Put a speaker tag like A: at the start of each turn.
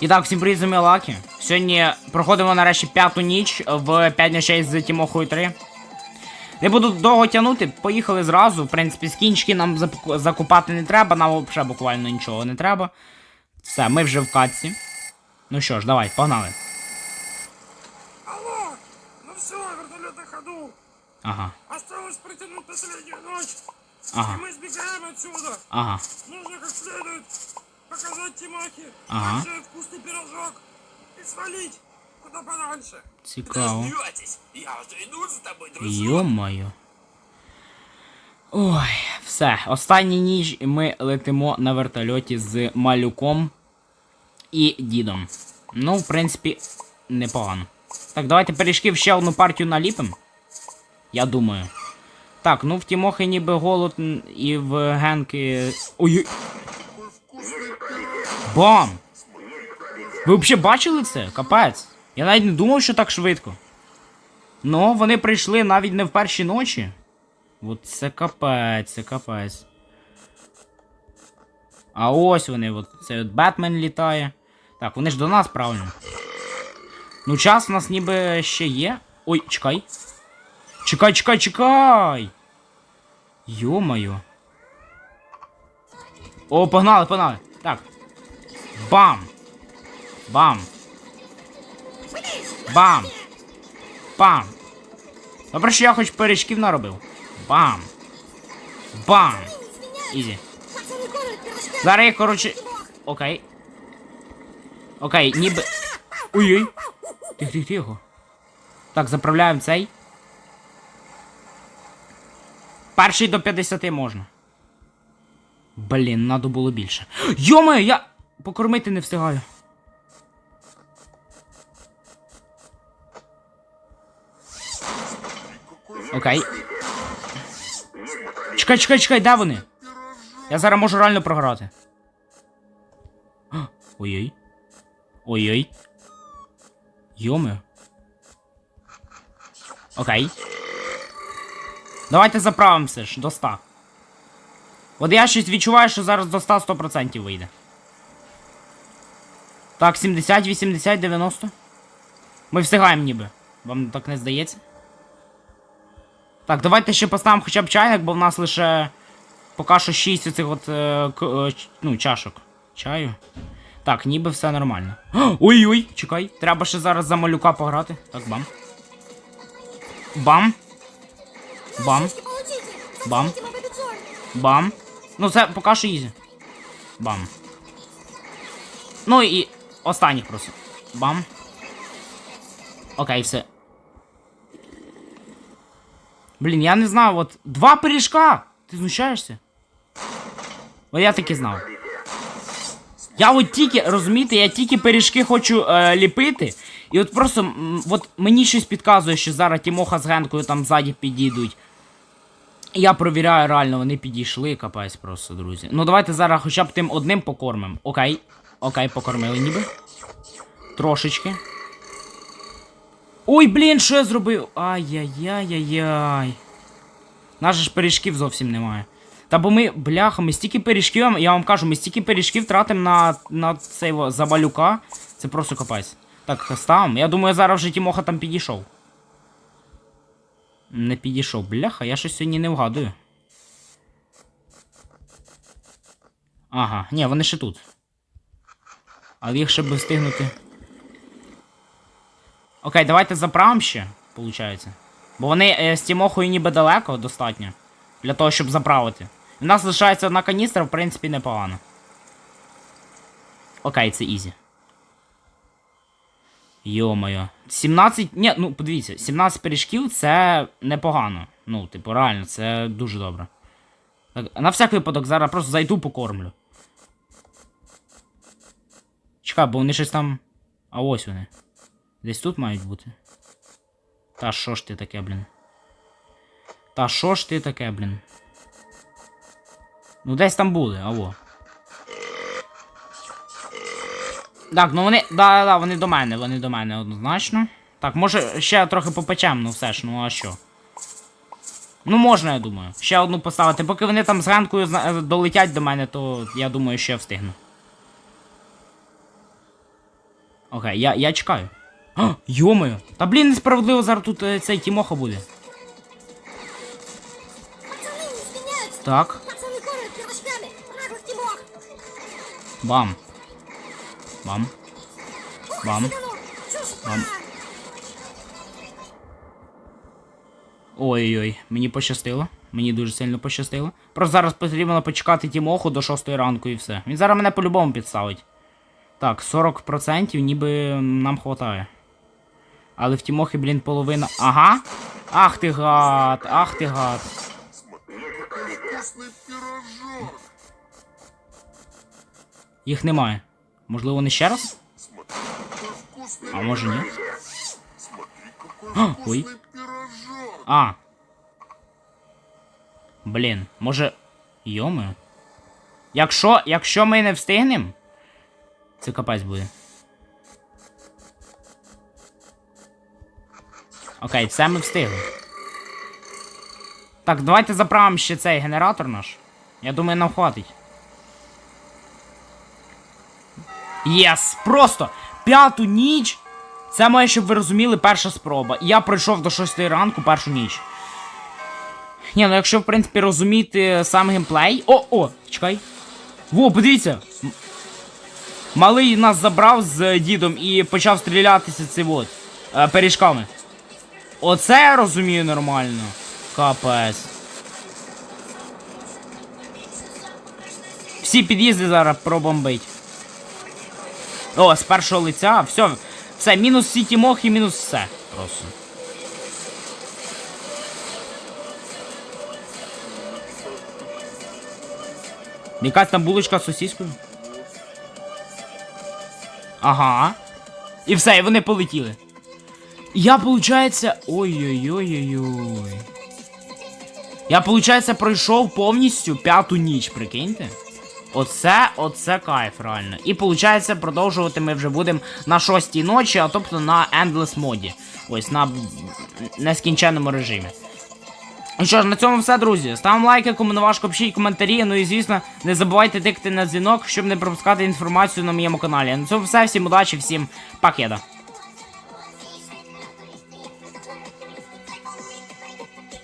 A: І так, всім привіт, з вами Лакі. Сьогодні проходимо нарешті п'яту ніч в 5 ночей з Тімохою 3. Не буду довго тягнути, поїхали зразу. В принципі, скінчики нам закупати не треба, нам взагалі буквально нічого не треба. Все, ми вже в катці. Ну що ж, давай, погнали.
B: Алло! Ну все, вертолет на ходу!
A: Ага,
B: Осталось протянуть последнюю ночь!
A: ага,
B: И мы сбегаем отсюда!
A: ага.
B: Нужно как следует показать Тимахе
A: Ага.
B: большой вкусный пирожок и свалить куда подальше.
A: Цікаво.
B: Смеетесь? Я уже иду за тобой, дружок.
A: Йо-моє. Ой, все. Останній ніч ми летимо на вертольоті з малюком і дідом. Ну, в принципі, непогано. Так, давайте пиріжків ще одну партію наліпимо. Я думаю. Так, ну в Тімохи ніби голод і в Генки. Ой. Бам! Ви взагалі бачили це? Капець. Я навіть не думав, що так швидко. Ну, вони прийшли навіть не в перші ночі. От це капець, це капець. А ось вони, от це от Бетмен літає. Так, вони ж до нас, правильно. Ну, час у нас ніби ще є. Ой, чекай. Чекай, чекай, чекай! Йо-моє. О, погнали, погнали. Так. Бам! Бам! Бам! Бам! Добре, що я хоч пиріжків наробив. Бам! Бам! Ізі. Зараз я, коротше. Окей. Окей, ніби. Ой-ой. Тихо, тихо, тихо. Так, заправляємо цей. Перший до 50 можна. Блін, надо було більше. Йоме, я покормити не встигаю. Окей. Чекай, чекай, чекай, де вони? Я зараз можу реально програти. Ой-ой. Ой-ой. Йоме. Окей. Давайте заправимося ж до 100. От я щось відчуваю, що зараз до 100 100% вийде. Так, 70, 80, 90. Ми встигаємо ніби. Вам так не здається? Так, давайте ще поставимо хоча б чайник, бо в нас лише поки що 6 оцих от е, е, ну, чашок чаю. Так, ніби все нормально. Ой-ой, чекай, треба ще зараз за малюка пограти. Так, бам. Бам. Бам. Бам. Бам. Ну це поки що ізі. Бам. Ну і останній просто. Бам. Окей, все. Блін, я не знаю, от два пиріжка! Ти знущаєшся? О, я таки знав. Я от тільки, розумієте, я тільки пиріжки хочу е, ліпити. І от просто от мені щось підказує, що зараз Тімоха з Генкою там ззаді підійдуть. Я провіряю, реально, вони підійшли, капець просто, друзі. Ну давайте зараз хоча б тим одним покормимо. Окей. Окей, покормили ніби. Трошечки. Ой, блін, що я зробив? Ай-яй-яй-яй-яй. Нас ж пиріжків зовсім немає. Та бо ми, бляха, ми стільки пиріжків, я вам кажу, ми стільки пиріжків тратимо на, на цей забалюка. Це просто капець. Так, ставимо. Я думаю, зараз вже Тімоха там підійшов. Не підійшов. Бляха, я щось сьогодні не вгадую. Ага, ні, вони ще тут. Але їх ще би встигнути. Окей, давайте заправимо ще, виходить. Бо вони е, з Тімохою ніби далеко достатньо. Для того, щоб заправити. У нас лишається одна каністра, в принципі, непогано. Окей, це ізі. Йо-моє. 17. Ні, ну подивіться, 17 пиріжків це непогано. Ну, типу, реально, це дуже добре. Так, на всяк випадок зараз просто зайду покормлю. Чекай, бо вони щось там. А ось вони. Десь тут мають бути. Та що ж ти таке, блін? Та що ж ти таке, блін? Ну десь там були, аво. Так, ну вони. Да, да, да, вони до мене, вони до мене однозначно. Так, може ще трохи попечем, ну все ж, ну а що? Ну можна, я думаю. Ще одну поставити. Поки вони там з ранкою долетять до мене, то я думаю, що я встигну. Окей, я, я чекаю. А, йомою. Та блін, несправедливо зараз тут е, цей Тімоха буде.
C: Пацаны не изменяются!
A: Так,
C: Пацаны кормят пирожками! Наглых Тимох!
A: бам. Бам.
C: Ух,
A: Бам.
C: сиганул! Чушь!
A: Бам. Ой-ой-ой, мені пощастило. Мені дуже сильно пощастило. Просто зараз потрібно почекати Тімоху до 6 ранку і все. Він зараз мене по-любому підставить. Так, 40% ніби нам хватає. Але в Тімохи, блін, половина. Ага. Ах ти гад, ах ти гад.
B: Вкусный пирожок.
A: Їх немає. Можливо, не ще раз?
B: Смотри, какой вкусный
A: А може ні?
B: Смотри, какой
A: А,
B: вкусный
A: ой.
B: пирожок.
A: А. Блін, може. Йоми. Якщо, якщо ми не встигнемо, це капець буде. Окей, це ми встигли. Так, давайте заправимо ще цей генератор наш. Я думаю, нам хватить. Єс! Просто п'яту ніч. Це має, щоб ви розуміли, перша спроба. Я пройшов до 6 ранку першу ніч. Ні, ну якщо, в принципі, розуміти сам геймплей. О, о, чекай. Во, подивіться. Малий нас забрав з дідом і почав стрілятися цим от е, пиріжками. Оце я розумію нормально. Капець. Всі під'їзди зараз пробомбить. О, з першого лиця. Все, все, мінус всі ті мохи, мінус все. Просто. Якась там булочка з сосіскою. Ага. І все, і вони полетіли. Я, получається. Ой-ой-ой-ой-ой. Я, получається, пройшов повністю п'яту ніч, прикиньте. Оце, оце кайф, реально. І получається, продовжувати ми вже будемо на шостій ночі, а тобто на Endless моді. Ось на нескінченному режимі. Ну що ж, на цьому все, друзі. Ставимо лайки, кому не важко, пишіть коментарі. Ну і звісно, не забувайте тикати на дзвінок, щоб не пропускати інформацію на моєму каналі. На цьому все, всім удачі, всім пакеда.